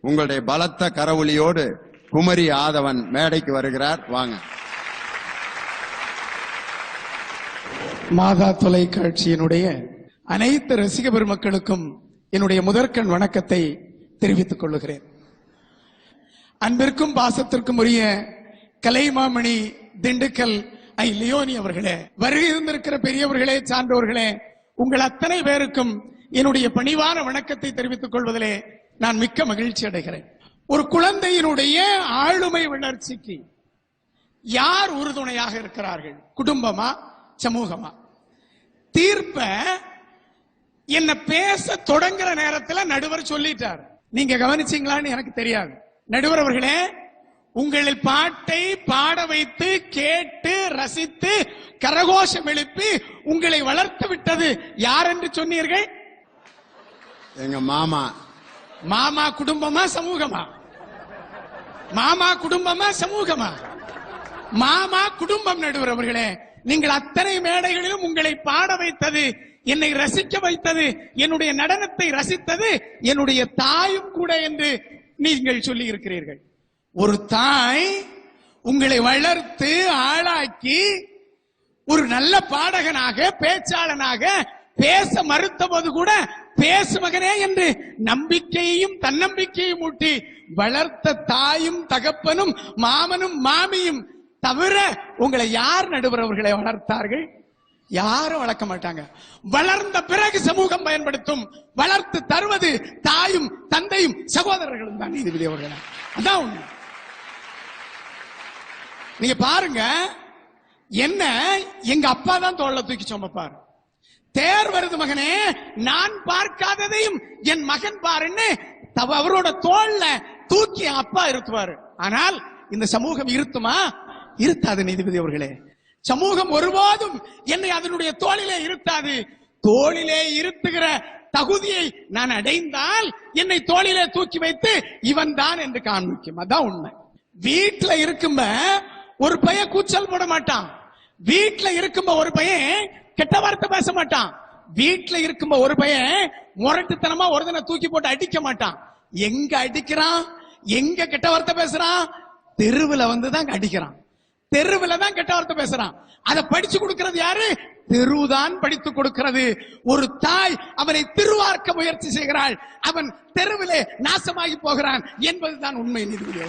உங்களுடைய பலத்த கரவொலியோடு குமரி ஆதவன் மேடைக்கு வருகிறார். வாங்க. மாதா தொலைக்காட்சியினுடைய அனைத்து ரசிக பெருமக்களுக்கும் என்னுடைய முதற்கண் வணக்கத்தை தெரிவித்துக் கொள்ளுகிறேன். அன்பிற்கும் பாசத்திற்கும் உரிய கலைமாமணி திண்டுக்கல் ஐ லியோனி அவர்களே வருகை இருந்திருக்கிற பெரியவர்களே சான்றோர்களே உங்கள் அத்தனை பேருக்கும் என்னுடைய பணிவான வணக்கத்தை தெரிவித்துக் கொள்வதிலே நான் மிக்க மகிழ்ச்சி அடைகிறேன். ஒரு குழந்தையினுடைய ஆளுமை வளர்ச்சிக்கு யார் உறுதுணையாக இருக்கிறார்கள்? குடும்பமா? சமூகமா? தீர்ப்ப என்ன பேச தொடங்குற நேரத்துல நடுவர் சொல்லிட்டார். நீங்க கவனிச்சீங்களான்னு எனக்கு தெரியாது. நடுவர் அவர்களே உங்களில் பாட்டை பாட வைத்து கேட்டு ரசித்து கரகோஷம் எழுப்பி உங்களை வளர்த்து விட்டது யார் என்று சொன்னீர்கள்? எங்க மாமா. மாமா குடும்பமா சமூகமா? மாமா குடும்பமா சமூகமா? மாமா குடும்பம் நடுவர் அவர்களே நீங்கள் அத்தனை மேடைகளிலும் உங்களை பாட வைத்தது என்னை ரசிக்க வைத்தது என்னுடைய நடனத்தை ரசித்தது என்னுடைய தாயும் கூட என்று நீங்கள் சொல்லி இருக்கிறீர்கள் ஒரு தாய் உங்களை வளர்த்து ஆளாக்கி ஒரு நல்ல பாடகனாக பேச்சாளனாக பேச மறுத்தபோது கூட பேசு மகனே என்று நம்பிக்கையையும் தன்னம்பிக்கையும் ஊட்டி வளர்த்த தாயும் தகப்பனும் மாமனும் மாமியும் தவிர உங்களை யார் நடுவரவர்களை வளர்த்தார்கள்? யாரும் வளர்க்க மாட்டாங்க. வளர்ந்த பிறகு சமூகம் பயன்படுத்தும் வளர்த்து தருவது தாயும் தந்தையும் சகோதரர்களும் தான் நீதிபதி அவர்கள். அதான் உண்மை. நீங்க பாருங்க என்ன எங்க அப்பா தான் தோல்ல தூக்கி சுமப்பார் தேர் வருது மகனே. நான் பார்க்காததையும் என் மகன் பாருன்னு தவ அவரோட தோல்ல தூக்கி அப்பா இருத்துவாரு. ஆனால் இந்த சமூகம் இருத்துமா? இருத்தாது நீதிபதி அவர்களே. சமூகம் ஒருபோதும் என்னை அதனுடைய தோளிலே இருத்தாது. தோளிலே இருத்துகிற தகுதியை நான் அடைந்தால் என்னை தோளிலே தூக்கி வைத்து இவன் தான் என்று காண்பிக்கும். அதான் உண்மை. வீட்டுல இருக்கும்ப ஒரு பையன் கூச்சல் போட மாட்டான். வீட்டுல இருக்கும்ப ஒரு பையன் கெட்ட வார்த்தை பேச மாட்டான். வீட்டுல இருக்கும் ஒரு பையன் முரட்டுத்தனமா ஒரு ஒருத்தனை தூக்கி போட்டு அடிக்க மாட்டான். எங்க அடிக்கிறான்? எங்க கெட்ட வார்த்தை பேசுறான்? தெருவுல வந்து தான் அடிக்கிறான். தெருவுல தான் கெட்ட வார்த்தை பேசுறான். அதை படிச்சு கொடுக்கறது யாரு? தெருதான் படித்து கொடுக்கிறது. ஒரு தாய் அவனை திருவார்க்க முயற்சி செய்கிறாள். அவன் தெருவிலே நாசமாகி போகிறான் என்பதுதான் உண்மை நீதிபதி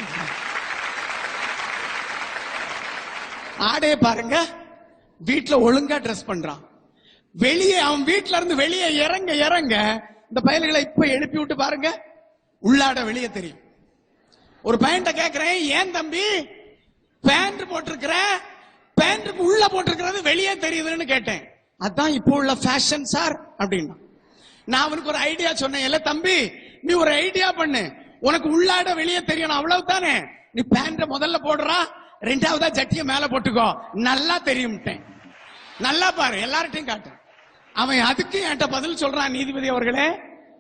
ஆடே பாருங்க. வீட்டில் ஒழுங்கா ட்ரெஸ் பண்றான். வெளியே அவன் வீட்ல இருந்து வெளியே இறங்க இறங்க இந்த பயல்களை இப்ப எழுப்பி விட்டு பாருங்க உள்ளாட வெளியே தெரியும். ஒரு பையன்ட்ட கேக்குறேன் ஏன் தம்பி? பேண்ட் போட்டிருக்கிற? பேண்ட்டுக்கு உள்ள போட்டிருக்கிறது வெளியே தெரியுதுன்னு கேட்டேன். அதான் இப்போ உள்ள ஃபேஷன் சார் அப்படின்னா. நான் அவனுக்கு ஒரு ஐடியா சொன்னேன் இல்ல தம்பி நீ ஒரு ஐடியா பண்ணு. உனக்கு உள்ளாட வெளியே தெரியணும் அவ்வளவு தானே நீ பேண்ட முதல்ல போடுறா ரெண்டாவதா ஜட்டியை மேல போட்டுக்கோ. நல்லா தெரியும்ட்டேன். நல்லா பாரு எல்லார்ட்டையும் காட்டு. அவன் அதுக்கு என்கிட்ட பதில் சொல்றான் நீதிபதி அவர்களே.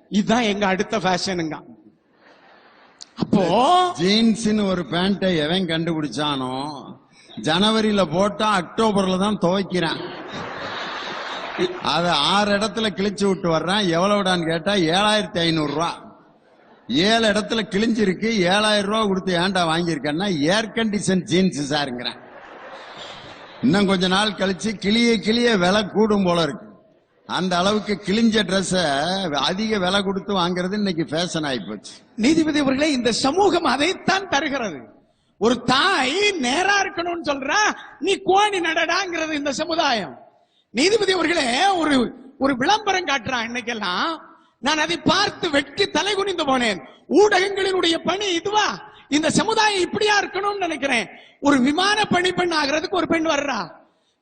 இதுதான் எங்க அடுத்த ஃபேஷனுங்க அப்போ ஜீன்ஸ்னு ஒரு பேண்ட்டை எவன் கண்டுபிடிச்சானோ ஜனவரியில போட்டா அக்டோபர்ல தான் துவைக்கிறான். அதை ஆறு இடத்துல கிழிச்சு விட்டு வர்றான். எவ்வளவுடான்னு கேட்டா ஏழாயிரத்தி ஐநூறு ரூபா. ஏழு இடத்துல கிழிஞ்சிருக்கு ஏழாயிரம் ரூபா கொடுத்து ஏன்டா வாங்கியிருக்கேன்னா ஏர் கண்டிஷன் ஜீன்ஸ் சாருங்கிறேன். இன்னும் கொஞ்ச நாள் கழிச்சு கிளிய கிளிய விலை கூடும் போல இருக்கு. அந்த அளவுக்கு கிழிஞ்ச ட்ரெஸ்ஸ அதிக விலை கொடுத்து வாங்குறது இன்னைக்கு ஃபேஷன் ஆகி போச்சு. நீதிபதி அவர்களே இந்த சமூகம் அதைத்தான் தருகிறது. ஒரு தாய் நேரா இருக்கணும்னு சொல்றா நீ கோணி நடடாங்கிறது இந்த சமுதாயம். நீதிபதி அவர்களே ஒரு ஒரு விளம்பரம் காட்டுறான் இன்னைக்கெல்லாம். நான் அதை பார்த்து வெட்கி தலை குனிந்து போனேன். ஊடகங்களினுடைய பணி இதுவா? இந்த சமுதாயம் இப்படியா இருக்கணும்னு நினைக்கிறேன். ஒரு விமான பணி பெண் ஆகிறதுக்கு ஒரு பெண் வர்றா?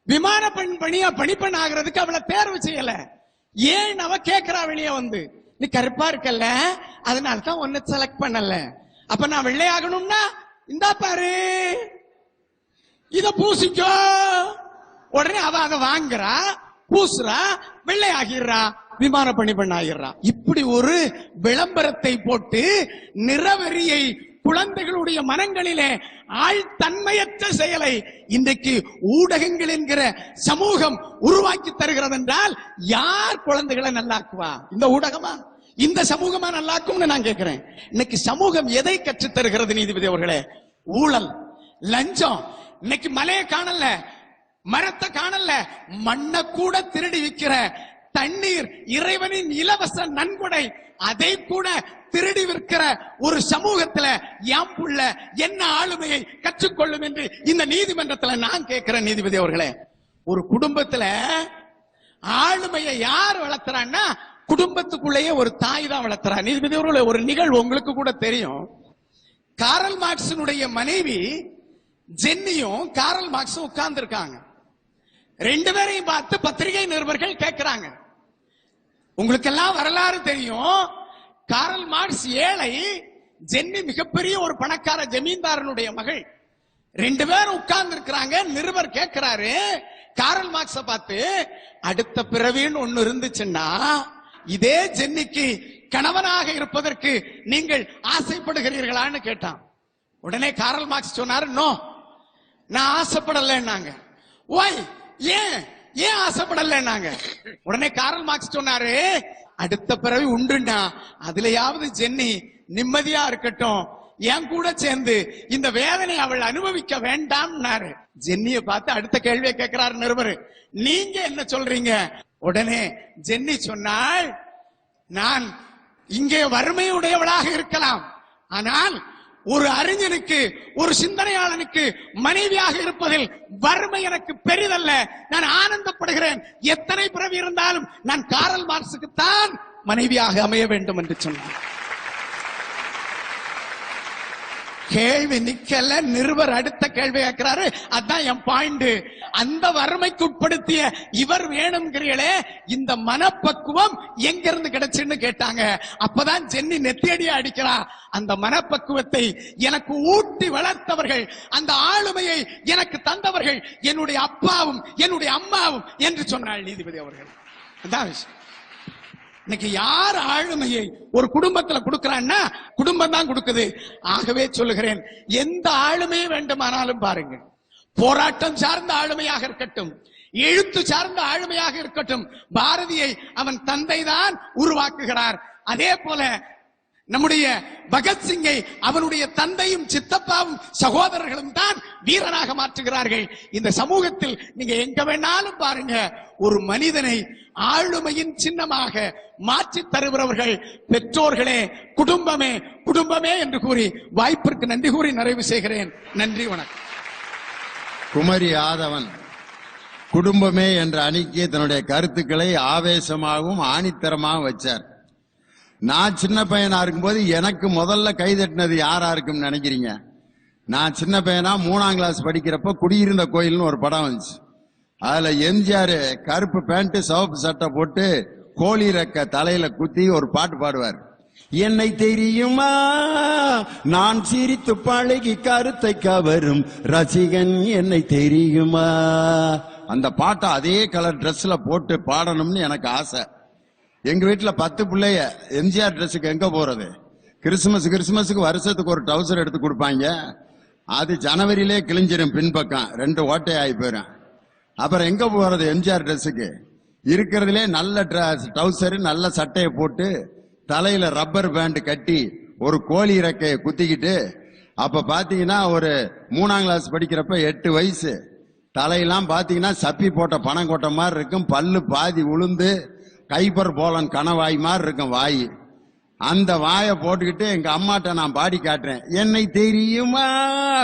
விமான பெண் பணியா பணிப்பெண் ஆகிறதுக்கு அவளை தேர்வு செய்யல. ஏன் அவ கேக்குறா வெளியே வந்து? நீ கருப்பா இருக்கல்ல. அதனால தான் ஒன்னு செலக்ட் பண்ணல. அப்ப நான் வெள்ளையாகணும்னா இந்தா பாரு. இத பூசிக்கோ. உடனே அவ அதை வாங்குறா பூசுறா வெள்ளை ஆகிடுறா விமான பணிப்பெண் ஆகிறான் இப்படி ஒரு விளம்பரத்தை போட்டு நிறவெறியை குழந்தைகளுடைய மனங்களிலே ஆழ்தன்மையற்ற செயலை இன்றைக்கு ஊடகங்கள் என்கிற சமூகம் உருவாக்கி தருகிறது என்றால் யார் குழந்தைகளை நல்லாக்குவா? இந்த ஊடகமா? இந்த சமூகமா நல்லாக்கும்னு நான் கேட்கிறேன். இன்னைக்கு சமூகம் எதை கற்றுத் தருகிறது நீதிபதி அவர்களே? ஊழல் லஞ்சம். இன்னைக்கு மலையை காணல மரத்தை காணல மண்ணை கூட திருடி விற்கிற தண்ணீர் இறைவனின் இலவச நன்கொடை. அதை கூட திருடி விற்கிற ஒரு சமூகத்துல என் புள்ள என்ன ஆளுமையை கற்றுக்கொள்ளும் என்று இந்த நீதிமன்றத்துல நான் கேட்கிறேன் நீதிபதி அவர்களே ஒரு குடும்பத்துல ஆளுமையை யார் வளர்த்துறான்னா குடும்பத்துக்குள்ளேயே ஒரு தாய் தான் வளர்த்துறா. நீதிபதி அவர்களே ஒரு நிகழ்வு உங்களுக்கு கூட தெரியும். காரல் மார்க்சினுடைய மனைவி ஜென்னியும் காரல் மார்க்ஸும் உட்கார்ந்து இருக்காங்க ரெண்டு பேரையும் பார்த்து பத்திரிகை நிருபர்கள் கேட்கிறாங்க. உங்களுக்கெல்லாம் வரலாறு தெரியும். காரல் மார்க்ஸ் ஏழை ஜென்னி மிகப்பெரிய ஒரு பணக்கார ஜமீன்தாரனுடைய மகள். ரெண்டு பேரும் உட்கார்ந்து இருக்கிறாங்க நிருபர் கேட்கிறாரு காரல் மார்க்ஸ பார்த்து அடுத்த பிறவின்னு ஒண்ணு இருந்துச்சுன்னா இதே ஜென்னிக்கு கணவனாக இருப்பதற்கு நீங்கள் ஆசைப்படுகிறீர்களான்னு கேட்டான். உடனே காரல் மார்க்ஸ் சொன்னாரு நோ நான் ஆசைப்படலைன்னாங்க. ஓய் ஏன்? ஏன் ஆசைப்படலைன்னாங்க? உடனே காரல் மார்க்ஸ் சொன்னாரு அடுத்த பிறவி உண்டுண்டா. அதுலயாவது ஜென்னி நிம்மதியா இருக்கட்டும். என் கூட சேர்ந்து இந்த வேதனை அவள் அனுபவிக்க வேண்டாம்னாரு. ஜென்னிய பார்த்து அடுத்த கேள்வியை கேட்கிறாரு நிருபர். நீங்க என்ன சொல்றீங்க? உடனே ஜென்னி சொன்னாள் நான் இங்கே வறுமையுடையவளாக இருக்கலாம். ஆனால் ஒரு அறிஞனுக்கு ஒரு சிந்தனையாளனுக்கு மனைவியாக இருப்பதில் வறுமை எனக்கு பெரிதல்ல. நான் ஆனந்தப்படுகிறேன். எத்தனை பிறவி இருந்தாலும் நான் காரல் மார்க்ஸுக்கு தான் மனைவியாக அமைய வேண்டும் என்று சொன்னார் கேள்வி நிக்கல நிருபர் அடுத்த கேள்வி கேட்கிறாரு. அதான் என் பாயிண்ட் அந்த வறுமைக்கு உட்படுத்திய இவர் வேணுங்கிறீங்களே இந்த மனப்பக்குவம் எங்க இருந்து கிடைச்சுன்னு கேட்டாங்க. அப்பதான் ஜென்னி நெத்தியடியா அடிக்கிறா. அந்த மனப்பக்குவத்தை எனக்கு ஊட்டி வளர்த்தவர்கள் அந்த ஆளுமையை எனக்கு தந்தவர்கள் என்னுடைய அப்பாவும் என்னுடைய அம்மாவும் என்று சொன்னாள் நீதிபதி அவர்கள். அதான் விஷயம். இன்னைக்கு யார் ஆளுமையை ஒரு குடும்பத்துல கொடுக்கறான்னா குடும்பம் தான் கொடுக்குது. ஆகவே சொல்லுகிறேன் எந்த ஆளுமையை வேண்டுமானாலும் பாருங்க போராட்டம் சார்ந்த ஆளுமையாக இருக்கட்டும் எழுத்து சார்ந்த ஆளுமையாக இருக்கட்டும் பாரதியை அவன் தந்தை தான் உருவாக்குகிறார். அதே போல நம்முடைய பகத்சிங்கை அவனுடைய தந்தையும் சித்தப்பாவும் சகோதரர்களும் தான் வீரனாக மாற்றுகிறார்கள். இந்த சமூகத்தில் நீங்க எங்க வேணாலும் பாருங்க ஒரு மனிதனை ஆளுமையின் சின்னமாக மாற்றி தருகிறவர்கள் பெற்றோர்களே குடும்பமே குடும்பமே என்று கூறி வாய்ப்பிற்கு நன்றி கூறி நிறைவு செய்கிறேன். நன்றி வணக்கம். குமரி ஆதவன் குடும்பமே என்ற அணிக்கு தன்னுடைய கருத்துக்களை ஆவேசமாகவும் ஆணித்தரமாகவும் வச்சார். நான் சின்ன பையனா இருக்கும்போது எனக்கு முதல்ல கைதட்டினது யாரா இருக்கும்னு நினைக்கிறீங்க? நான் சின்ன பையனா மூணாம் கிளாஸ் படிக்கிறப்ப குடியிருந்த கோயில்னு ஒரு படம் வந்துச்சு. அதுல எம்ஜிஆர் கருப்பு பேண்ட் சிவப்பு சட்டை போட்டு கோழி ரெக்க தலையில குத்தி ஒரு பாட்டு பாடுவார். என்னை தெரியுமா? நான் சிரித்து பழகி கருத்தை கவரும் ரசிகன் என்னை தெரியுமா? அந்த பாட்டை அதே கலர் ட்ரெஸ்ல போட்டு பாடணும்னு எனக்கு ஆசை. எங்க வீட்டுல பத்து பிள்ளைய எம்ஜிஆர் ட்ரெஸ்ஸுக்கு எங்க போறது? கிறிஸ்துமஸ் கிறிஸ்துமஸுக்கு வருஷத்துக்கு ஒரு ட்ரௌசர் எடுத்து கொடுப்பாங்க. அது ஜனவரியிலே கிழிஞ்சிரும் பின்பக்கம். ரெண்டு ஓட்டை ஆகி போயிடும் அப்புறம் எங்க போறது எம்ஜிஆர் ட்ரெஸ்ஸுக்கு இருக்கிறதுலே நல்ல டவுசர் நல்ல சட்டையை போட்டு தலையில ரப்பர் பேண்ட் கட்டி ஒரு கோழி இறக்கையை குத்திக்கிட்டு அப்ப பாத்தீங்கன்னா ஒரு மூணாம் கிளாஸ் படிக்கிறப்ப எட்டு வயசு. தலையெல்லாம் பாத்தீங்கன்னா சப்பி போட்ட பணம் கொட்ட மாதிரி இருக்கும். பல்லு பாதி உளுந்து கைப்பர் போலன் கணவாய் மாதிரி இருக்கும் வாய். அந்த வாயை போட்டுக்கிட்டு எங்க அம்மாட்ட நான் பாடி காட்டுறேன். என்னை தெரியுமா?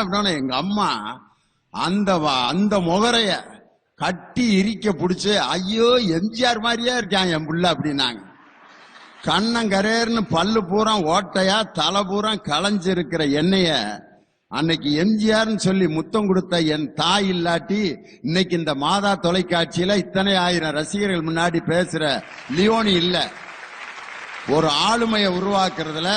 அப்படின்னு எங்க அம்மா அந்த வா- அந்த முகரைய கட்டி இரிக்க பிடிச்சி ஐயோ எம்ஜிஆர் மாதிரியே இருக்கான் என் புள்ள அப்படின்னாங்க. கண்ணங்கரேர்னு பல்லு பூரா ஓட்டையா தலை பூரா களைஞ்சிருக்கிற எண்ணெய அன்னைக்கு எம்ஜிஆர்னு சொல்லி முத்தம் கொடுத்த என் தாய் இல்லாட்டி இன்னைக்கு இந்த மாதா தொலைக்காட்சியில இத்தனை ஆயிரம் ரசிகர்கள் முன்னாடி பேசுற லியோனி இல்ல. ஒரு ஆளுமையை உருவாக்குறதுல